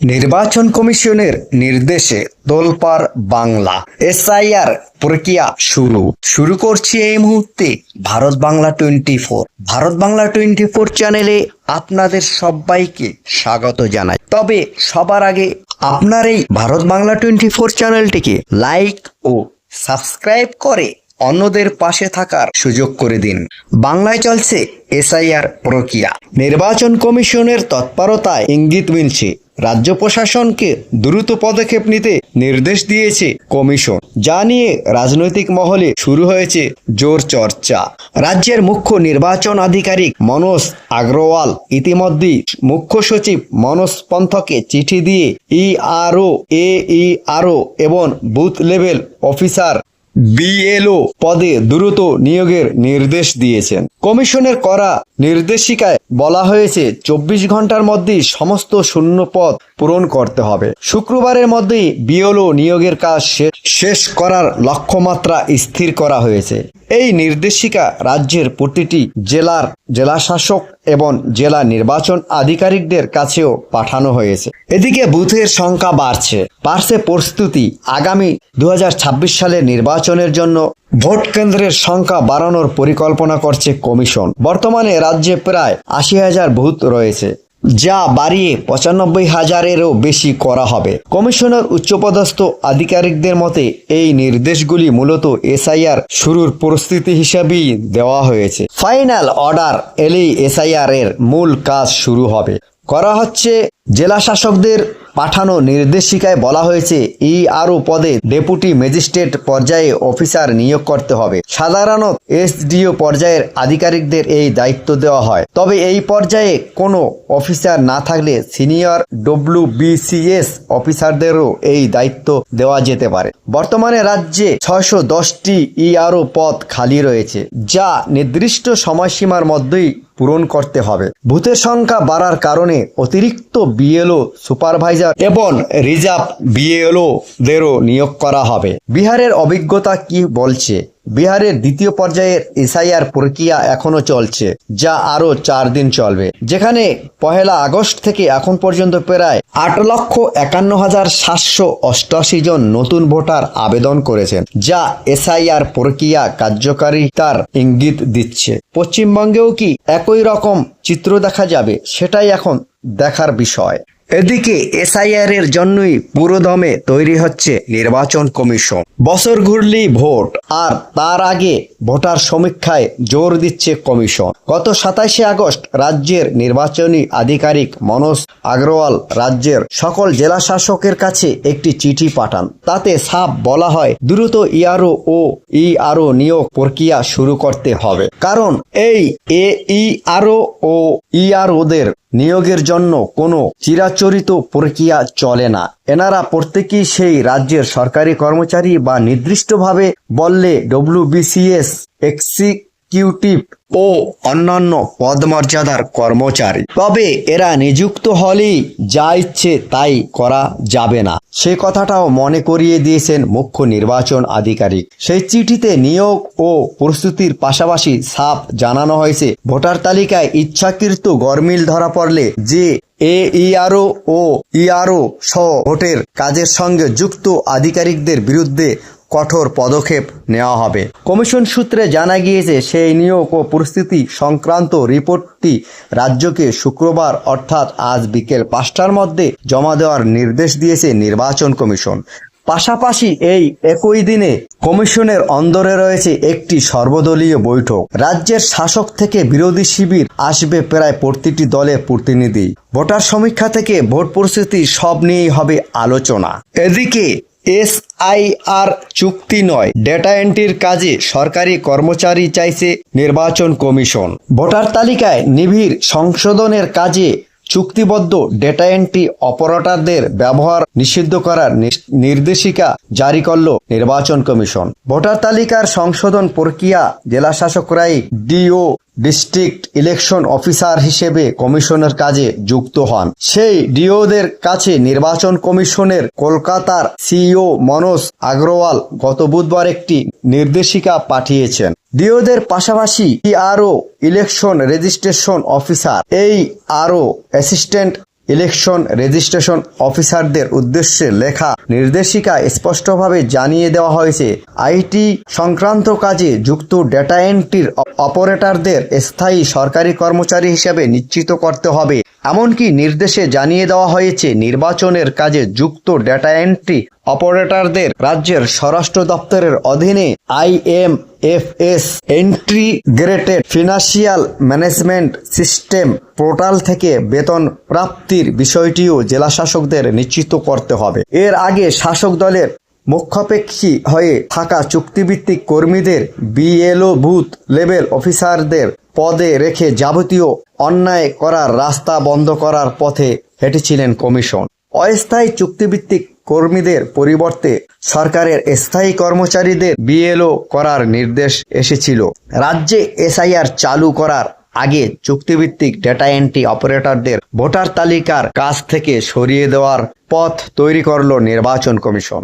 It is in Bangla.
নির্বাচন কমিশনের নির্দেশে তোলপাড় বাংলা এসআইআর প্রক্রিয়া শুরু। শুরু করছি এই মুহূর্তে Bharat Bangla twenty four. Bharat Bangla twenty four চ্যানেলে আপনাদের সবাইকে স্বাগত জানাই। তবে সবার আগে আপনার এই ভারত বাংলা টোয়েন্টি ফোর চ্যানেলটিকে লাইক ও সাবস্ক্রাইব করে অন্যদের পাশে থাকার সুযোগ করে দিন। বাংলায় চলছে এসআইআর প্রক্রিয়া। নির্বাচন কমিশনের তৎপরতায় ইঙ্গিত মিলছে। রাজ্য প্রশাসনকে দ্রুত পদক্ষেপ নিতে নির্দেশ দিয়েছে কমিশন। যা নিয়ে রাজনৈতিক মহলে শুরু হয়েছে জোর চর্চা। রাজ্যের মুখ্য নির্বাচন আধিকারিক মনোজ আগ্রওয়াল ইতিমধ্যেই মুখ্য সচিব মনোজ পন্থকে চিঠি দিয়ে ইআরও এ ইআরও এবং বুথ লেভেল অফিসার বিএলও পদে দ্রুত নিয়োগের নির্দেশ দিয়েছেন। কমিশনের করা নির্দেশিকায় বলা হয়েছে, চব্বিশ ঘণ্টার মধ্যে সমস্ত শূন্য পদ পূরণ করতে হবে। শুক্রবারের মধ্যেই বিএলও নিয়োগের কাজ শেষ করার লক্ষ্যমাত্রা স্থির করা হয়েছে। এই নির্দেশিকা রাজ্যের প্রতিটি জেলার জেলাশাসক এবং জেলা নির্বাচন আধিকারিকদের কাছেও পাঠানো হয়েছে। এদিকে বুথের সংখ্যা বাড়ছে। বাড়ছে প্রস্তুতি। আগামী দু হাজার ছাব্বিশ সালের নির্বাচনের জন্য ভোট কেন্দ্রের সংখ্যা বাড়ানোর পরিকল্পনা করছে কমিশন। বর্তমানে রাজ্যে প্রায় আশি হাজার বুথ রয়েছে। যা বাড়িয়ে পঁচানব্বই হাজারেরও বেশি করা হবে। কমিশনার, উচ্চপদস্থ আধিকারিকদের মতে, এই নির্দেশগুলি মূলত এসআইআর শুরুর পরিস্থিতি হিসাবেই দেওয়া হয়েছে। ফাইনাল অর্ডার এলেই এসআইআর এর মূল কাজ শুরু হবে। করা হচ্ছে জেলা শাসকদের পাঠানো নির্দেশিকায় বলা হয়েছে, ই আরও পদে ডেপুটি ম্যাজিস্ট্রেট পর্যায়ে অফিসার নিয়োগ করতে হবে। সাধারণত এসডিও পর্যায়ের আধিকারিকদের এই দায়িত্ব দেওয়া হয়। তবে এই পর্যায়ে কোনো অফিসার না থাকলে সিনিয়র ডব্লিউ বিসিএস অফিসারদেরও এই দায়িত্ব দেওয়া যেতে পারে। বর্তমানে রাজ্যে ছয়শো দশটি ইআরও পদ খালি রয়েছে, যা নির্দিষ্ট সময়সীমার মধ্যেই পূরণ করতে হবে। ভূতের সংখ্যা বাড়ার কারণে অতিরিক্ত বিএলও সুপারভাইজার এবং রিজার্ভ বিএলও দেরও নিয়োগ করা হবে। বিহারের অভিজ্ঞতা কি বলছে? বিহারের দ্বিতীয় পর্যায়ের এসআইআর প্রক্রিয়া এখনও চলছে, যা আরও চার দিন চলবে। যেখানে পহেলা আগস্ট থেকে এখন পর্যন্ত প্রায় আট লক্ষ একান্ন হাজার সাতশো অষ্টআশি জন নতুন ভোটার আবেদন করেছেন, যা এসআইআর প্রক্রিয়া কার্যকারিতার ইঙ্গিত দিচ্ছে। পশ্চিমবঙ্গেও কি একই রকম চিত্র দেখা যাবে, সেটাই এখন দেখার বিষয়। এদিকে এসআইআর এর জন্যই পুরোদমে তৈরি হচ্ছে নির্বাচন কমিশন। বছর ঘুরলেই ভোট, আর তার আগে ভোটার সমীক্ষায় জোর দিচ্ছে কমিশন। গত সাতাশে আগস্ট রাজ্যের নির্বাচনী আধিকারিক মনোজ আগরওয়াল রাজ্যের সকল জেলা শাসকের কাছে একটি চিঠি পাঠান। তাতে সাফ বলা হয়, দ্রুত ইআরও ও ইআরও নিয়োগ প্রক্রিয়া শুরু করতে হবে। কারণ এই এ ইআরও ও ইআরওদের নিয়োগের জন্য কোনো চিরাচরিত প্রক্রিয়া চলে না। এনারা প্রত্যেকেই সেই রাজ্যের সরকারি কর্মচারী বা নির্দিষ্টভাবে বললে ডব্লিউবিসিএস এক্সিকিউটিভ ও অন্যান্য পদমর্যাদার কর্মচারী। তবে এরা নিযুক্ত হলেই যা ইচ্ছে তাই করা যাবে না। সে কথাটাও মনে করিয়ে দিয়েছেন মুখ্য নির্বাচন আধিকারিক। সেই চিঠিতে নিয়োগ ও প্রস্তুতির পাশাপাশি সাপ জানানো হয়েছে, ভোটার তালিকায় ইচ্ছাকৃত গরমিল ধরা পড়লে যে এ ইআরও ও ইআরও সহ ভোটের কাজের সঙ্গে যুক্ত আধিকারিকদের বিরুদ্ধে কঠোর পদক্ষেপ নেওয়া হবে। কমিশন সূত্রে জানা গিয়েছে, সেই নিয়োগ ও পরিস্থিতি সংক্রান্ত রিপোর্টটি রাজ্যকে শুক্রবার, অর্থাৎ আজ বিকেল পাঁচটার মধ্যে জমা দেওয়ার নির্দেশ দিয়েছে নির্বাচন কমিশন। পাশাপাশি এই একই দিনে কমিশনের অন্দরে রয়েছে একটি সর্বদলীয় বৈঠক। রাজ্যের শাসক থেকে বিরোধী শিবির আসবে প্রায় প্রতিটি দলের প্রতিনিধি। ভোটার সমীক্ষা থেকে ভোট পরিস্থিতি সব নিয়েই হবে আলোচনা। এদিকে এসআইআর চুক্তি নয়। ডেটা এন্ট্রির কাজে সরকারি কর্মচারী চাইছে নির্বাচন কমিশন। ভোটার তালিকায় নিবিড় সংশোধনের কাজে চুক্তিবদ্ধ ডেটা এন্ট্রি অপারেটরদের ব্যবহার নিষিদ্ধ করার নির্দেশিকা জারি করল নির্বাচন কমিশন। ভোটার তালিকার সংশোধন প্রক্রিয়া জেলা শাসকরাই ডিও ডিস্ট্রিক্ট ইলেকশন অফিসার হিসেবে কমিশনের কাজে যুক্ত হন। সেই ডিওদের কাছে নির্বাচন কমিশনের কলকাতার সিইও মনোজ আগরওয়াল গত বুধবার একটি নির্দেশিকা পাঠিয়েছেন। ডিওদের পাশাপাশি আরও ইলেকশন রেজিস্ট্রেশন অফিসার। এই আরও অ্যাসিস্ট্যান্ট ইলেকশন রেজিস্ট্রেশন অফিসারদের উদ্দেশ্যে লেখা নির্দেশিকা স্পষ্টভাবে জানিয়ে দেওয়া হয়েছে। আইটি সংক্রান্ত কাজে যুক্ত ডেটা এন্ট্রির অপারেটরদের স্থায়ী সরকারি কর্মচারী হিসেবে নিশ্চিত করতে হবে। এমনকি নির্দেশে জানিয়ে দেওয়া হয়েছে, নির্বাচনের কাজে যুক্ত ডেটা এন্ট্রি অপারেটরদের রাজ্যের স্বরাষ্ট্র দপ্তরের অধীনে IMFS integrated financial management system portal থেকে বেতন প্রাপ্তির বিষয়টিও জেলা শাসকদের নিশ্চিত করতে হবে। এর আগে শাসক দলের মুখ্যাপেক্ষী হয়ে থাকা চুক্তিভিত্তিক কর্মীদের বিএলও বুথ লেভেল অফিসারদের পদে রেখে যাবতীয় অন্যায় করার রাস্তা বন্ধ করার পথে হেঁটেছিলেন কমিশন। অস্থায়ী চুক্তিভিত্তিক কর্মীদের পরিবর্তে সরকারের স্থায়ী কর্মচারীদের বিএলও করার নির্দেশ এসেছিল। রাজ্যে এসআইআর চালু করার আগে চুক্তিভিত্তিক ডেটা এন্ট্রি অপারেটরদের ভোটার তালিকার কাছ থেকে সরিয়ে দেওয়ার পথ তৈরি করল নির্বাচন কমিশন।